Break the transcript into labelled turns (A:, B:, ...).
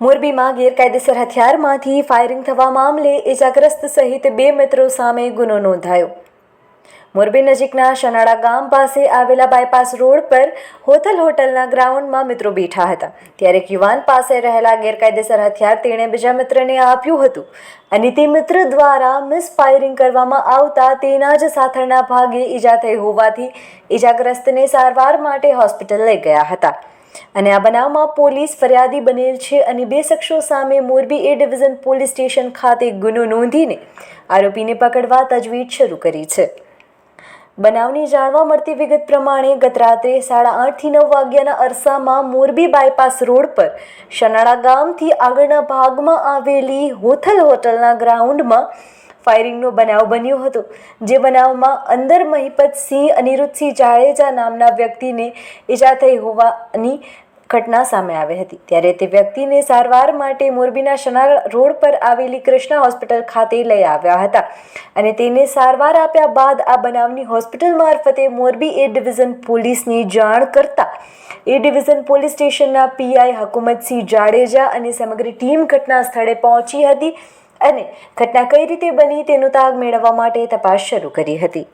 A: મોરબીમાં ગેરકાયદેસર હથિયારમાંથી ફાયરિંગ થવા મામલે ઇજાગ્રસ્ત સહિત બે મિત્રો સામે ગુનો નોંધાયો. મોરબી નજીકના શનાળા ગામ પાસે આવેલા બાયપાસ રોડ પર હોથલ હોટલના ગ્રાઉન્ડમાં મિત્રો બેઠા હતા. ત્યારે એક યુવાન પાસે રહેલા ગેરકાયદેસર હથિયાર તેણે બીજા મિત્રને આપ્યું હતું અને તે મિત્ર દ્વારા મિસફાયરિંગ કરવામાં આવતા તેના જ સાથળના ભાગે ઈજા થઈ હોવાથી ઈજાગ્રસ્તને સારવાર માટે હોસ્પિટલ લઈ ગયા હતા. અને આ બનાવમાં પોલીસ ફરિયાદી બનેલ છે અને બે શખ્સો સામે Morbi A division police station ખાતે ગુનો નોંધીને આરોપીને પકડવા તજવીજ શરૂ કરી છે. બનાવની જાણવા મળતી વિગત પ્રમાણે ગત રાત્રે સાડા આઠથી નવ વાગ્યાના અરસામાં મોરબી બાયપાસ રોડ પર શનાળા ગામથી આગળના ભાગમાં આવેલી હોથલ હોટલના ગ્રાઉન્ડમાં ફાયરિંગનો બનાવ બન્યો હતો, જે બનાવમાં અંદર મહિપતસિંહ અનિરુદ્ધસિંહ જાડેજા નામના વ્યક્તિને ઈજા થઈ હોવાની ઘટના સામે આવી હતી. ત્યારે તે વ્યક્તિને સારવાર માટે મોરબીના શનાર રોડ પર આવેલી કૃષ્ણા હોસ્પિટલ ખાતે લઈ આવ્યા હતા અને તેને સારવાર આપ્યા બાદ આ બનાવની હોસ્પિટલ મારફતે મોરબી એ ડિવિઝન પોલીસની જાણ કરતા, એ ડિવિઝન પોલીસ સ્ટેશનના પીઆઈ હકુમતસિંહ જાડેજા અને સમગ્ર ટીમ ઘટના સ્થળે પહોંચી હતી. અને ઘટના કઈ રીતે બની તેનું તાગ મેળવવા માટે તપાસ શરૂ કરી હતી.